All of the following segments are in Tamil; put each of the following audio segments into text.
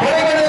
Por ahí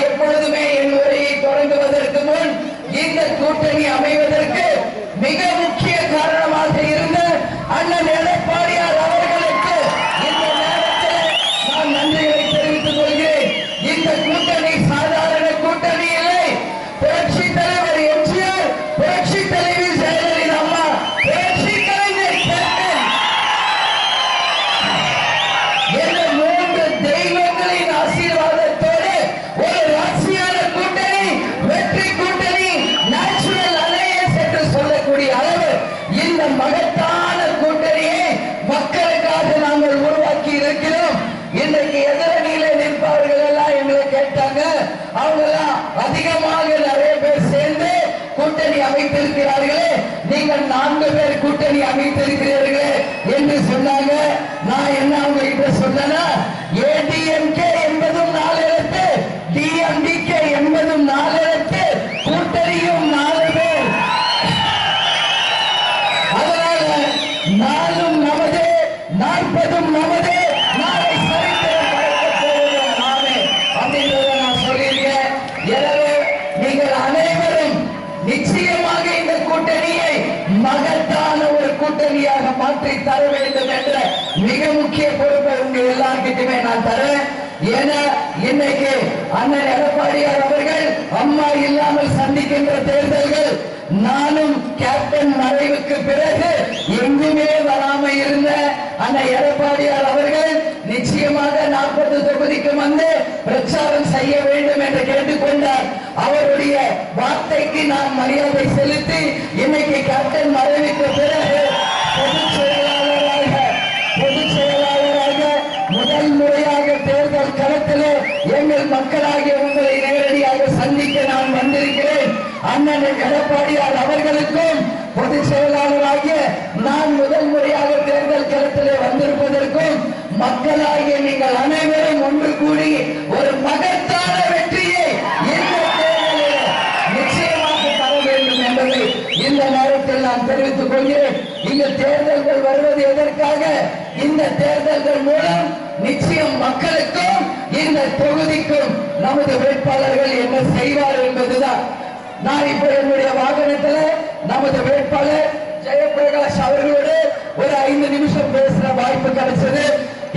எப்பொழுதுமே என் உரையை தொடங்குவதற்கு முன் இந்த கூட்டணி அமைவதற்கு மிக முக்கிய அவங்கெல்லாம் அதிகமாக நிறைய பேர் சேர்ந்து கூட்டணி அமைத்திருக்கிறார்களே. நீங்கள் நான்கு பேர் கூட்டணி அமைத்திருக்கிறீர்களே என்று சொன்னாங்க. நான் என்ன அவங்க கிட்ட சொன்னா ஏன்னா இன்னைக்கு அண்ணன் எடப்பாடியார் அவர்கள் அம்மா இல்லாமல் சந்திக்கின்ற தேர்தல்கள் நானும் கேப்டன் மறைவுக்கு பிறகு எங்குமே வராம இருந்த அண்ணன் எடப்பாடியார் அவர்கள் நிச்சயமாக நாற்பது தொகுதிக்கு வந்து பிரச்சாரம் செய்ய வேண்டும் என்று கேட்டுக்கொண்டார். அவருடைய வார்த்தைக்கு நான் மரியாதை செலுத்தி இன்னைக்கு கேப்டன் மறைவுக்கு பிறகு மக்களாகிய உங்களை நேரடியாக சந்திக்க நான் வந்திருக்கிறேன். அண்ணன் எடப்பாடியார் அவர்களுக்கும் பொதுச் செயலாளராகிய நான் முதல் முறையாக தேர்தல் களத்திலே வந்திருப்பதற்கும் மக்களாகிய நீங்கள் அனைவரும் ஒன்று கூடி ஒரு மகத்தான வெற்றியை இந்த தேர்தலில் நிச்சயமாக தர வேண்டும் என்பதை இந்த நேரத்தில் நான் தெரிவித்துக் கொள்கிறேன். இந்த தேர்தல்கள் வருவது எதற்காக? இந்த தேர்தல்கள் மூலம் நிச்சயம் மக்களுக்கும் இந்த தொகுதிக்கும் நமது வேட்பாளர்கள் என்ன செய்வார் என்பதுதான். நான் இப்ப என்னுடைய வாகனத்துல நமது வேட்பாளர் ஜெயபிரகாஷ் அவர்களோடு ஒரு ஐந்து நிமிஷம் பேசுற வாய்ப்பு கிடைச்சது.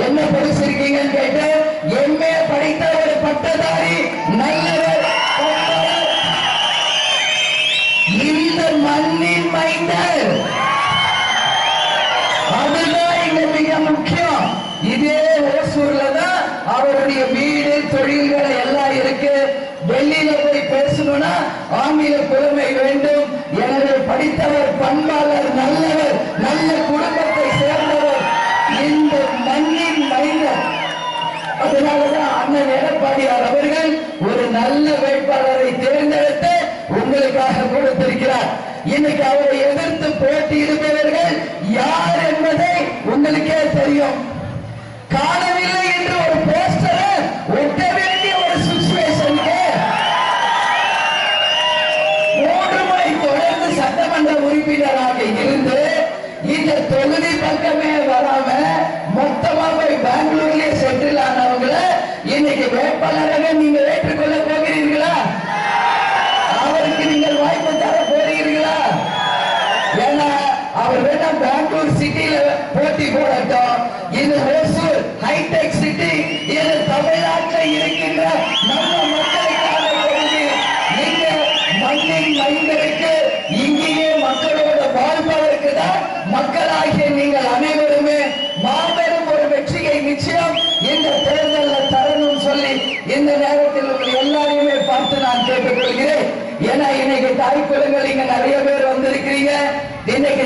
என்ன படிச்சிருக்கீங்கன்னு கேட்டேன். எம்ஏ படித்த ஒரு பட்டதாரி நல்லவர் இந்த மண்ணின் மைந்தர். அதுதான் இங்க மிக முக்கியம். இதே ஓசூர்ல தான் அவருடைய வீடு தொழில்கள் எல்லாம் இருக்கு. டெல்லியில போய் பேசணும்னா ஆங்கில புலமை வேண்டும். எனவே படித்தவர் பண்பாளர் நல்லவர் நல்ல குடும்பத்தை சேர்ந்தவர். இந்த மண்ணின் மனிதர் அதனாலதான் அண்ணன் எடப்பாடியார் அவர்கள் ஒரு நல்ல வேட்பாளரை தேர்ந்தெடுத்து உங்களுக்காக கொடுத்திருக்கிறார். இன்னைக்கு அவரை எதிர்த்து போட்டியிடுபவர்கள் யார் என்பதை உங்களுக்கே தெரியும். காணவில்லை என்று ஒரு போஸ்டரை ஒட்ட வேண்டிய ஒரு சுச்சுவேஷனுக்கு மூன்று முறை தொடர்ந்து சட்டமன்ற உறுப்பினராக இருந்து இந்த தொகுதி பக்கமே வராம மொத்தமா போய் பெங்களூர்லயே செட்டில் ஆனவங்கள இன்னைக்கு வேட்பாளராக நீங்க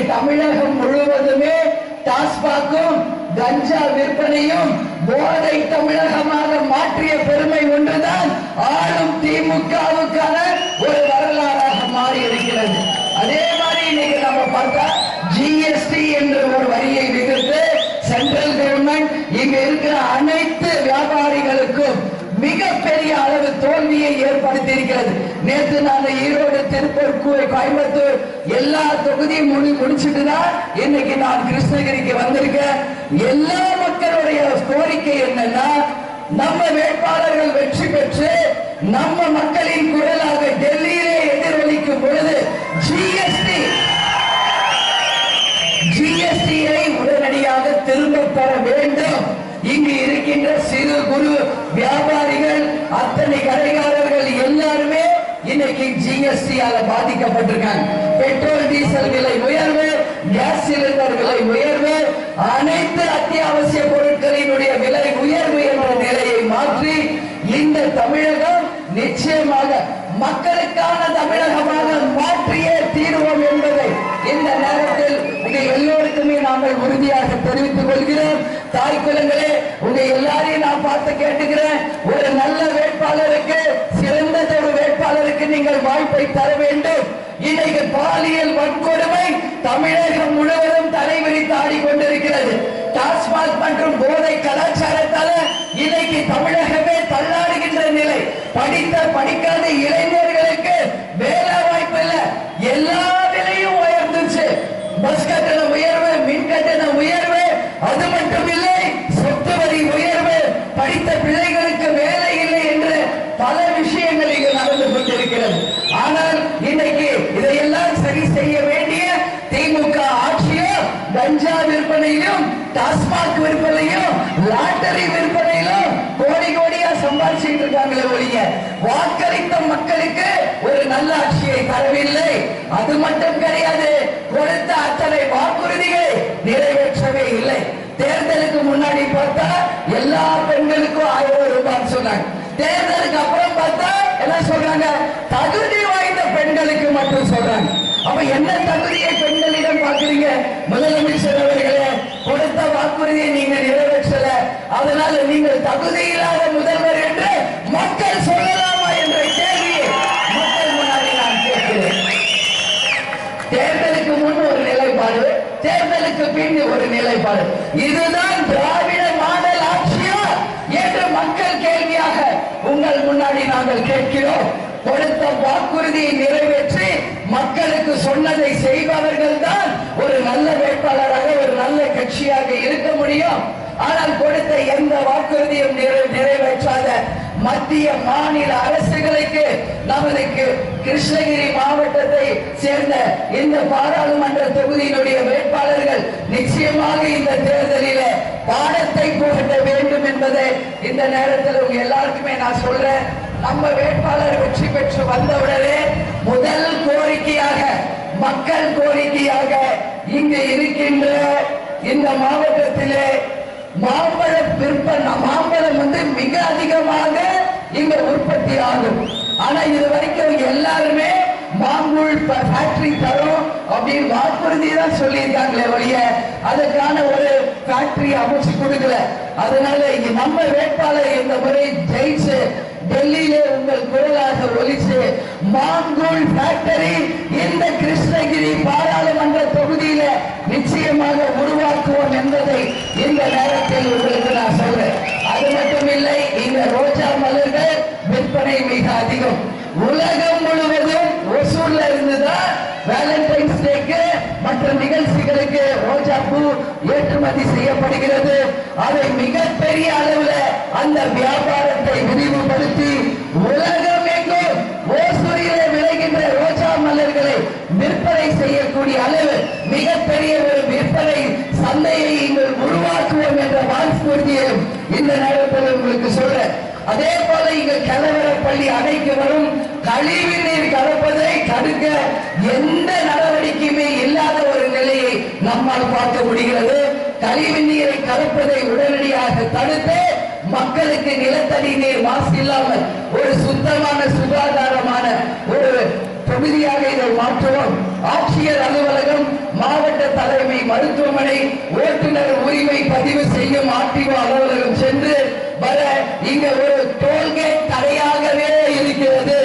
தமிழகம் முழுவதுமே டாஸ்மாக்கும் கஞ்சா விற்பனையும் போதை தமிழகமாக மாற்றிய பெருமை ஒன்றுதான் ஆளும் திமுகவுக்கான ஒரு வரலாறாக மாறி இருக்கிறது அதே மாதிரி இன்னைக்கு நம்ம பார்த்தா ஜிஎஸ்டி என்ற ஒரு வரியை விதித்து சென்ட்ரல் கவர்மெண்ட் இங்க இருக்கிற அனைத்து வியாபாரிகளுக்கும் மிகப்பெரிய அளவு தோல்வியை ஏற்படுத்தி இருக்கிறது நேற்று நான் ஈரோடு திருப்பூர் கோயம்புத்தூர் எல்லா தொகுதியும் முடி முடிச்சுட்டு தான் இன்னைக்கு நான் கிருஷ்ணகிரிக்கு வந்திருக்கேன். எல்லா மக்களுடைய கோரிக்கை என்னன்னா நம்ம வேட்பாளர்கள் வெற்றி பெற்று நம்ம மக்களின் குரலாக டெல்லியிலே எதிரொலிக்கும் பொழுது ஜிஎஸ்டி ஜிஎஸ்டியை உடனடியாக திரும்ப பெற வேண்டும். இருக்கின்ற சிறு குறு வியாபாரிகள் அத்தனை கடைக்காரர்கள் எல்லாருமே இன்னைக்கு ஜிஎஸ்டியால பாதிக்கப்பட்டிருக்காங்க. பெட்ரோல் டீசல் விலை உயர்வு கேஸ் சிலிண்டர் விலை உயர்வு அனைத்து அத்தியாவசிய பொருட்களினுடைய விலை உயர்வு என்ற நிலையை மாற்றி இந்த தமிழகம் நிச்சயமாக மக்களுக்கான தமிழகமாக மாற்றியே தீர்வோம் என்பதை இந்த நேரத்தில் உங்க எல்லோருக்குமே நாங்கள் உறுதியாக தெரிவித்துக் கொள்கிறோம். தாய் குலங்களே உங்க எல்லாரையும் நான் பார்த்து கேட்டுக்கிறேன். ஒரு நல்ல வேட்பாளருக்கு சிறந்ததொரு வேட்பாளருக்கு நீங்கள் வாய்ப்பை தர வேண்டும். இன்னைக்கு பாலியல் வன்கொடுமை தமிழகம் முழுவதும் தலைவிரித்து ஆடிக்கொண்டிருக்கிறது. டாஸ்மாக் மற்றும் போதை கலாச்சாரத்தால இன்னைக்கு தமிழகமே தள்ளாடுகின்ற நிலை. படித்த படிக்காத இளைஞர்கள் லாட்டரி விற்பனையிலும் கோடி கோடியா சம்பாதிச்சுட்டு இருக்காங்களே ஒழிய வாக்களித்த மக்களுக்கு ஒரு நல்ல ஆட்சியை தரவில்லை. அது மட்டும் கிடையாது கொடுத்த அத்தனை வாக்குறுதிகளை நிறைவேற்றவே இல்லை. தேர்தலுக்கு முன்னாடி பார்த்தா எல்லா பெண்களுக்கும் ஆயிரம் ரூபாய் சொன்னாங்க. தேர்தலுக்கு அப்புறம் பார்த்தா என்ன சொல்றாங்க? தகுதி வாய்ந்த பெண்களுக்கு மட்டும் சொல்றாங்க. அப்ப என்ன தகுதியை பெண்கள் பார்க்கறீங்க முதலமைச்சர் அவர்களே கொடுத்த வாக்குறுதியை நீங்க நிறைவேற்றல. அதனால நீங்கள் தகுதி இல்லாத முதல்வர் என்று மக்கள் சொல்லலாமா என்ற கேள்வியை மக்கள் முன்னாடி நான் கேட்கிறேன். தேர்தலுக்கு முன் ஒரு நிலைப்பாடு தேர்தலுக்கு பின் ஒரு நிலைப்பாடு. இதுதான் திராவிட மாடல் ஆட்சியா என்று மக்கள் கேள்வியாக உங்கள் முன்னாடி நாங்கள் கேட்கிறோம். கொடுத்த வாக்குறுதியை நிறைவேற்றி மக்களுக்கு சொன்னதை செய்பவர்கள் தான் ஒரு நல்ல வேட்பாளராக ஒரு நல்ல கட்சியாக இருக்க முடியும். ஆனால் கொடுத்த எந்த வாக்குறுதியும் நிறை- நிறைவேற்றாத மத்திய மாநில அரசுகளுக்கு நமது கிருஷ்ணகிரி மாவட்டத்தை சேர்ந்த இந்த பாராளுமன்ற தொகுதியினுடைய வேட்பாளர்கள் நிச்சயமாக இந்த தேர்தலில் பாடத்தை புகட்ட வேண்டும் என்பதை இந்த நேரத்தில் உங்க எல்லாருக்குமே நான் சொல்றேன். நம்ம வேட்பாளர் வெற்றி பெற்று வந்தவுடனே முதல் கோரிக்கையாக மக்கள் கோரிக்கையாக இங்கு இருக்கின்ற இந்த மாவட்டத்திலே மாம்பழம் விற்பனை மாம்பழம் வந்து மிக அதிகமாக இங்க உற்பத்தி ஆகும் ஆனா இது வரைக்கும் எல்லாருமே மாங்கூழ் ஃபேக்டரி தரும் அப்படின்னு வாக்குறுதி தான் சொல்லியிருக்காங்களே ஒழிய அதுக்கான ஒரு ஃபேக்டரி அமைச்சு கொடுக்கல. அதனால இங்க நம்ம வேட்பாளர் இந்த முறை ஜெயிச்சு டெல்லியிலே உங்கள் குரலாக ஒலிச்சு மாங்கூழ் ஃபேக்டரி இந்த கிருஷ்ணகிரி பாராளுமன்ற தொகுதியில நிச்சயமாக உருவாக்குவோம் என்பதை இந்த நேரத்தில் உங்களுக்கு நான் சொல்றேன். அது மட்டும் இல்லை இந்த ரோஜா மலர்கள் விற்பனை மிக அதிகம். உலகம் முழுவதும் ஒசூர்ல இருந்துதான் வேலண்டைன்ஸ் டேக்கு மற்ற நிகழ்ச்சிகளுக்கு ரோஜா பூ ஏற்றுமதி செய்யப்படுகிறது. அதை மிகப்பெரிய அளவுல அந்த வியாபாரத்தை விரிவுபடுத்தி உலகம் எங்கும் ஓசூரிலே விளைகின்ற ரோஜா மலர்களை விற்பனை செய்யக்கூடிய அளவு மிகப்பெரிய ஒரு விற்பனை சந்தையை இங்கு உருவாக்குவோம் என்ற வாக்குறுதியை இந்த நேரத்தில் உங்களுக்கு சொல்றேன். அதே போல இங்க பள்ளி அணைக்கு வரும் கழிவு நீர் கலப்பதை தடுக்க எந்த நடவடிக்கையுமே இல்லாத ஒரு நிலையை நம்மால் பார்க்க முடிகிறது. கழிவு நீரை கலப்பதை உடனடியாக தடுத்து மக்களுக்கு நிலத்தடி நீர் மாசு இல்லாமல் ஒரு சுத்தமான சுகாதாரமான ஒரு தொகுதியாக இதை மாற்றுவோம். ஆட்சியர் அலுவலகம் மாவட்ட தலைமை மருத்துவமனை ஓட்டுநர் உரிமை பதிவு செய்யும் ஆர்டிஓ அலுவலகம் சென்று வர இங்க ஒரு டோல்கேட் தடையாகவே இருக்கிறது.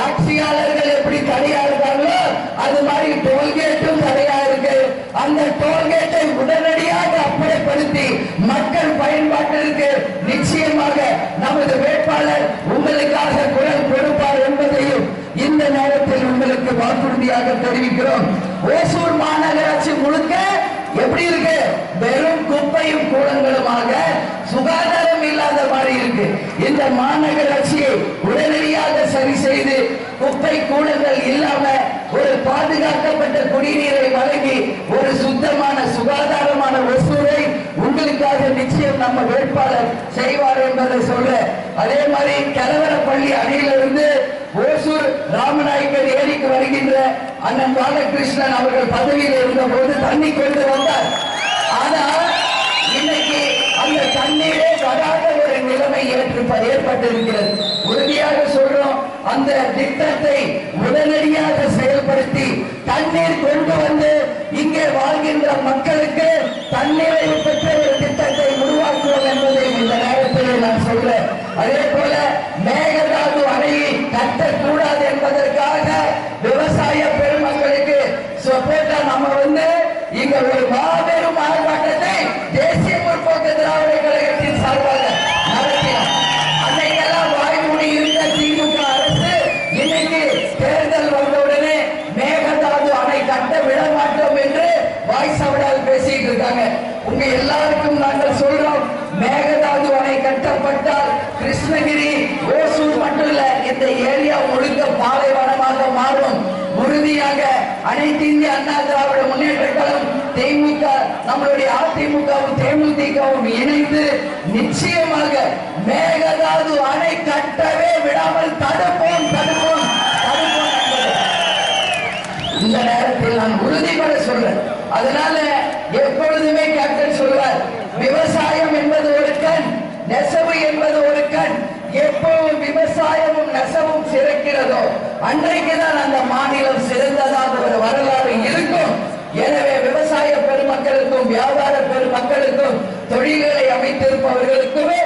ஆட்சியாளர்கள் எப்படி தடையா இருக்காங்களோ அது மாதிரி டோல்கேட்டும் தடையா இருக்கு. அந்த டோல்கேட்டை உடனடியாக அப்புறப்படுத்தி மக்கள் பயன்பாட்டிற்கு நிச்சயமாக நமது வேட்பாளர் உங்களுக்காக குரல் கொடுப்பார் என்பதையும் இந்த நேரத்தில் உறுதியாக தெரிவிக்கிறோம். ஓசூர் மாநகராட்சி முழுக்க எப்படி இருக்கு? வெறும் குப்பையும் கூடங்களுமாக சுகாதாரம் இல்லாத மாதிரி இருக்கு. இந்த மாநகராட்சியை உடனடியாக சரி செய்து குப்பை கூடங்கள் இல்லாம ஒரு பாதுகாக்கப்பட்ட குடிநீரை வழங்கி ஒரு சுத்தமான சுகாதாரமான ஒசூரை உங்களுக்காக நிச்சயம் நம்ம வேட்பாளர் செய்வார் என்பதை சொல்ல அதே மாதிரி கலவரப்பள்ளி அணையிலிருந்து ஓசூர் ராமநாயக்கர் அண்ணன் பாலகிருஷ்ணன் அவர்கள் பதவியில் இருந்த போது தண்ணி கொண்டு வந்தார். ஆனா இன்னைக்கு அந்த தண்ணீரே வராத ஒரு நிலைமை ஏற்பட்டிருக்கிறது. உறுதியாக சொல்றோம் அந்த திட்டத்தை உடனடியாக செயல்படுத்தி தண்ணீர் கொண்டு வந்து இங்கே வாழ்கின்ற மக்களுக்கு தண்ணீரை பெற்ற ஒரு திட்டத்தை உருவாக்குவோம் என்பதை இந்த நேரத்தில் நான் சொல்றேன். அதே போல ஒரு மாபெரும் ஆர்ப்பாட்டத்தை தேசிய முற்போக்கு திராவிட கழகத்தின் சார்பாக நடத்தினோம் அன்னைக்கெல்லாம் வாய்மொழி இருந்த திமுக அரசு இன்னைக்கு தேர்தல் வந்தவுடனே மேகதாது அணை கட்ட விட மாட்டோம் என்று வாய் சவடால் பேசிட்டு இருக்காங்க. உங்க எல்லாருக்கும் நாங்கள் சொல்றோம் மேகதாது அணை கட்டப்பட்டால் கிருஷ்ணகிரி ஓசூர் மட்டும் இல்ல இந்த ஏரியா முழுக்க பாலைவனமாக மாறும். உறுதியாக அனைத்து இந்திய அண்ணா திராவிட முன்னேற்றங்களும் திமுக நம்மளுடைய அதிமுகவும் தேமுதிகவும் இணைந்து நிச்சயமாக மேகதாது அணை கட்டவே விடாமல் தடுப்போம் தடுப்போம் தடுப்போம் இந்த நேரத்தில் நான் உறுதிபட சொல்றேன். அதனால எப்பொழுதுமே கேப்டன் சொல்வார் விவசாயம் என்பது ஒரு கண் நெசவு என்பது ஒரு கண் எப்போ விவசாயமும் நெசவும் சிறக்கிறதோ அன்றைக்குதான் அந்த மாநிலம் சிறந்ததாக ஒரு வரலாறு இருக்கும். எனவே விவசாய பெருமக்களுக்கும் வியாபார பெருமக்களுக்கும் தொழில்களை அமைத்திருப்பவர்களுக்குமே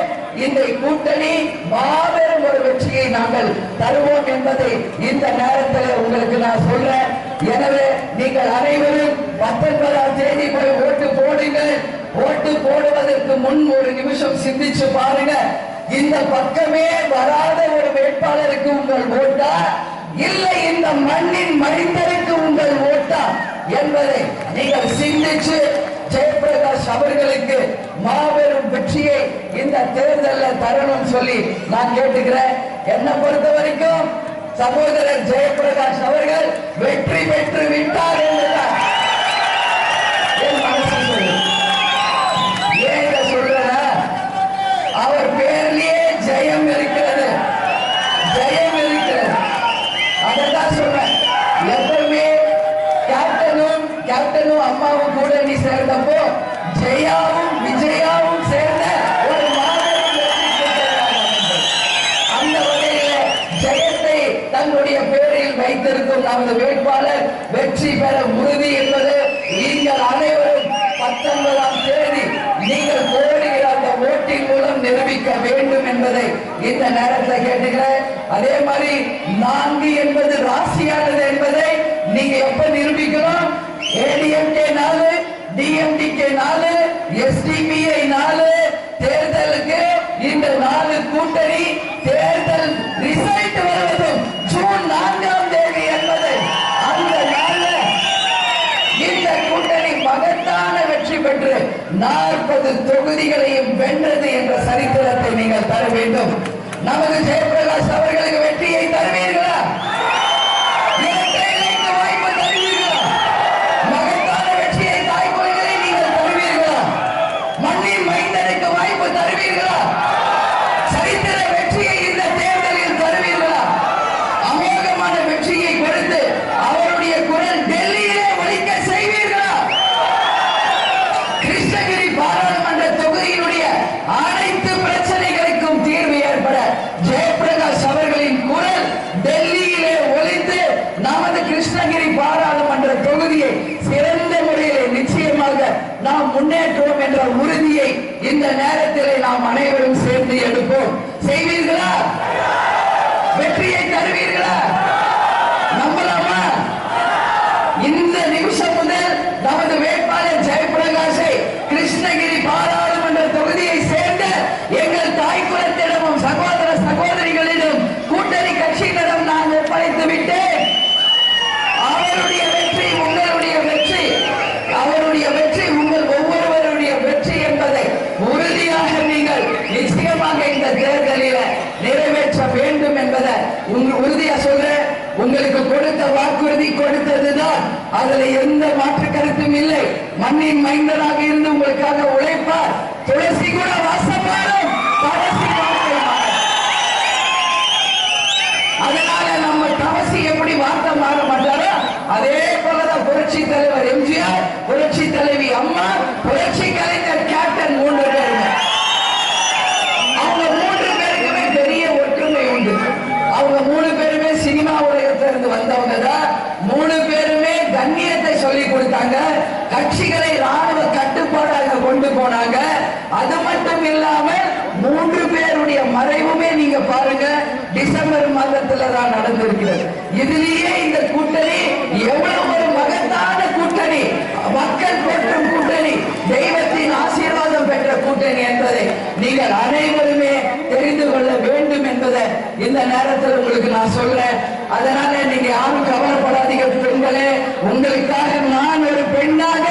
இந்த கூட்டணி மாபெரும் ஒரு வெற்றியை நாங்கள் தருவோம் என்பதை இந்த நேரத்தில் உங்களுக்கு நான் சொல்றேன். எனவே நீங்கள் அனைவரும் பத்தொன்பதாம் தேதி போய் ஓட்டு போடுங்கள். ஓட்டு போடுவதற்கு முன் ஒரு நிமிஷம் சிந்திச்சு பாருங்க. இந்த பக்கமே வராத ஒரு வேட்பாளருக்கு உங்கள் ஓட்டா? இல்லை இந்த மண்ணின் மனிதருக்கு உங்கள் ஓட்டா? என்பதை நீங்கள் சிந்திச்சு ஜெயபிரகாஷ் அவர்களுக்கு மாபெரும் வெற்றியை இந்த தேர்தலில் தரணும் சொல்லி நான் கேட்டுக்கிறேன். என்னை பொறுத்த வரைக்கும் சகோதரர் ஜெயபிரகாஷ் அவர்கள் வெற்றி பெற்று விட்டார் என்றுதான் நமது வேட்பாளர் வெற்றி பெற உறுதி என்பது நீங்கள் அனைவரும் பத்தொன்பதாம் தேதி நீங்கள் கோருகிற அந்த ஓட்டின் மூலம் நிரூபிக்க வேண்டும் என்பதை இந்த நேரத்தில் கேட்டுக்கிறேன். அதே மாதிரி நான்கு என்பது ராசியானது என்பதை நீங்க எப்ப நிரூபிக்கணும் ஏடிஎம்கே நாலு டிஎம்டிகே நாலு எஸ்டிபிஐ நாலு தேர்தலுக்கு இந்த நாலு கூட்டணி தேர்தல் ரிசல்ட் நாற்பது தொகுதிகளையும் வென்றது என்ற சரித்திரத்தை நீங்கள் தர வேண்டும். நமது ஜெயபிரகாஷ் அவர்களுக்கு வெற்றியை தருவீர்களா? இரட்டை இலைக்கு வாய்ப்பு தருவீர்களா மகத்தான வெற்றியை தாய்மொழிகளை நீங்கள் தருவீர்களா மண்ணின் மைந்தனுக்கு வாய்ப்பு தருவீர்களா சரித்திர வெற்றியை இந்த தேர்தலில் தருவீர்களா அமோகமான வெற்றியை கொடுத்து அவருடைய குரல் டெல்லியிலே ஒலிக்க செய்வீர்களா கிருஷ்ணகிரி பாராளுமன்ற தொகுதியினுடைய அனைத்து பிரச்சனைகளுக்கும் தீர்வு ஏற்பட ஜெயபிரகாஷ் அவர்களின் குரல் டெல்லியிலே ஒலித்து நமது கிருஷ்ணகிரி பாராளுமன்ற தொகுதியை சிறந்த முறையிலே நிச்சயமாக நாம் முன்னேற்றுவோம் என்ற உறுதியை இந்த நேரத்திலே நாம் அனைவரும் சேர்ந்து எடுப்போம். செய்வீர்களா? வெற்றியை தருவீர்களா? நம்பலாமா? இந்த நிமிஷம் முதல் நமது வேட்பாளர் ஜெயபிரகாஷை கிருஷ்ணகிரி பாராளுமன்ற தொகுதியை சேர்ந்த எங்கள் தாய் அதுல எந்த மாற்று கருத்தும் இல்லை. மண்ணின் மைந்தனாக இருந்து உங்களுக்காக உழைப்பார். துளசி கூட வாசப்பாடும் அதனால நம்ம தவசி எப்படி வார்த்தை மாற மாட்டாரோ அதே போலதான் புரட்சி தலைவர் எம்ஜிஆர் புரட்சி தலைவி அம்மா புரட்சி கலைஞர் கேப்டன் மூன்று பேருங்க அவங்க மூன்று பேருக்குமே பெரிய ஒற்றுமை உண்டு அவங்க மூணு பேருமே சினிமா உலகத்திலிருந்து வந்தவங்க தான் மூணு பேருமே கண்ணியத்தை சொல்லி கொடுத்தாங்க கட்சிகளை ராணுவ கட்டுப்பாடாக கொண்டு போனாங்க அது மட்டும் இல்லாம மூன்று பேருடைய மறைவுமே நீங்க பாருங்க டிசம்பர் தான் நடந்திருக்கிறது. இதுலயே இந்த கூட்டணி எவ்வளவு ஒரு மகத்தான கூட்டணி. மக்கள் போற்றும் கூட்டணி தெய்வத்தின் ஆசீர்வாதம் பெற்ற கூட்டணி என்பதை நீங்கள் அனைவருமே தெரிந்து கொள்ள வேண்டும் என்பதை இந்த நேரத்தில் உங்களுக்கு நான் சொல்றேன். அதனால நீங்க யாரும் கவலைப்படாதீங்க பெண்களே. உங்களுக்காக நான் ஒரு பெண்ணாக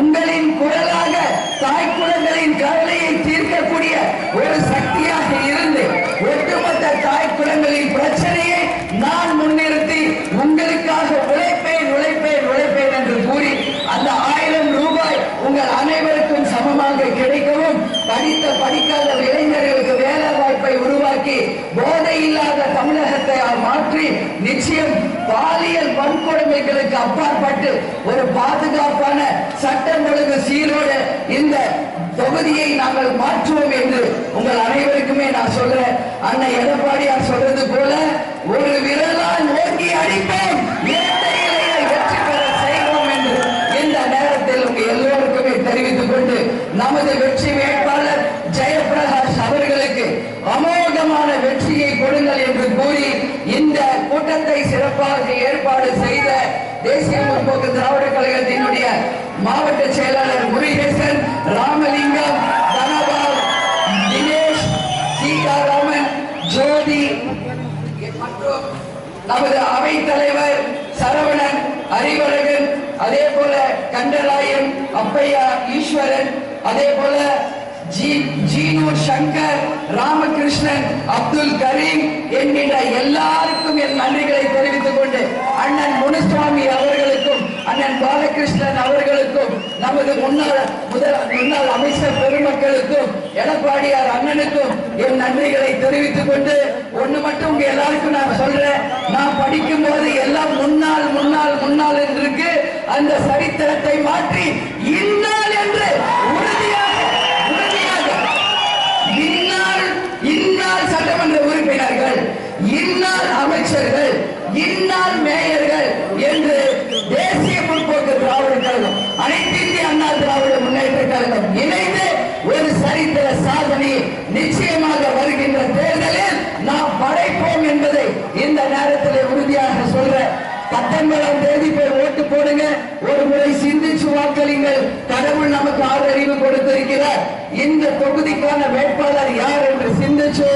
உங்களின் குரலாக தாய் குழந்தைகளின் கவலையை தீர்க்கக்கூடிய ஒரு சக்தியாக இருந்து ஒட்டுமொத்த தாய் குலங்களின் பிரச்சனையை நான் முன்னிறுத்தி உங்களுக்காக உழைப்பேன் உழைப்பேன் உழைப்பேன் என்று கூறி அந்த ஆயிரம் ரூபாய் உங்கள் அனைவருக்கும் சமமாக கிடைக்கவும் படித்த படிக்காத இளைஞர்களுக்கு வேலை வாய்ப்பை உருவாக்கி போதை இல்லாத தமிழகத்தை மாற்றி விஷயம் பாலியல் வன்கொடுமைகளுக்கு அப்பாற்பட்டு ஒரு பாதுகாப்பான சட்டம் ஒழுங்கு சீரோடு இந்த தொகுதியை நாங்கள் மாற்றுவோம் என்று உங்கள் அனைவருக்குமே நான் சொல்றேன். அண்ணன் எடப்பாடியார் சொல்றது போல ஒரு விரலால் ஓங்கி அடிப்போம். வெற்றி பெற செய்வோம் என்று இந்த நேரத்தில் உங்க எல்லோருக்குமே தெரிவித்துக் கொண்டு நமது வெற்றி வேண்டும் ஜெயபிரகாஷ் அவர்களுக்கு அமோகமான வெற்றியை என்று கூறி இந்த கூட்டத்தை சிறப்பாக ஏற்பாடு செய்த தேசிய முற்போக்கு திராவிட கழகத்தினுடைய மாவட்ட செயலாளர் முருகேசன் ராமலிங்கம் தனபால் தினேஷ் சீதாராமன் ஜோதி மற்றும் நமது அவைத் தலைவர் சரவணன் அறிவழகன் அதே போல கண்டராயன் அப்பையா ஈஸ்வரன் அதே போல ஜீனு சங்கர் ராமகிருஷ்ணன் அப்துல் கரீம் என்கின்ற எல்லாருக்கும் என் நன்றிகளை தெரிவித்துக் கொண்டு அண்ணன் முனுசுவாமி அவர்களுக்கும் அண்ணன் பாலகிருஷ்ணன் அவர்களுக்கும் நமது முன்னாள் முதல் முன்னாள் அமைச்சர் பெருமக்களுக்கும் எடப்பாடியார் அண்ணனுக்கும் என் நன்றிகளை தெரிவித்துக் கொண்டு ஒண்ணு மட்டும் உங்க எல்லாருக்கும் நான் சொல்றேன். நான் படிக்கும் போது எல்லாம் முன்னாள் முன்னாள் முன்னாள் என்று இருக்கு அந்த சரித்திரத்தை மாற்றி இந்நாள் சட்டமன்ற இன்னார் அமைச்சர்கள் இன்னார் மேயர்கள் என்று தேசிய முற்போக்கு திராவிட கழகம் அனைத்து இந்திய அண்ணா திராவிட முன்னேற்ற கழகம் இணைந்து ஒரு சரித்திர சாதனை நிச்சயமாக வருகின்ற தேர்தலில் நாம் படைப்போம் என்பதை இந்த நேரத்தில் உறுதியாக சொல்ற பத்தொன்பதாம் தேதி போய் ஓட்டு போடுங்க. ஒரு முறை சிந்திச்சு வாக்களிங்கள். கடவுள் நமக்கு ஆதரவு கொடுத்திருக்கிறார். இந்த தொகுதிக்கான வேட்பாளர் யார் என்று சிந்திச்சு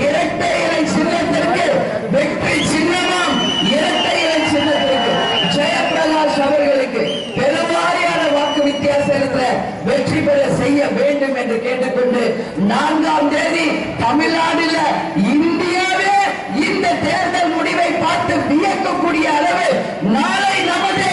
இரட்டை இலை சின்னத்திற்கு வெற்றி சின்னமாம் இரட்டை இலை சின்னத்திற்கு ஜெயபிரகாஷ் அவர்களுக்கு பெருவாரியான வாக்கு வித்தியாசத்தில் வெற்றி பெற செய்ய வேண்டும் என்று கேட்டுக்கொண்டு நான்காம் தேதி தமிழ்நாடுல இந்தியாவே இந்த தேர்தல் முடிவை பார்த்து வியக்கக்கூடிய அளவு நாளை நமது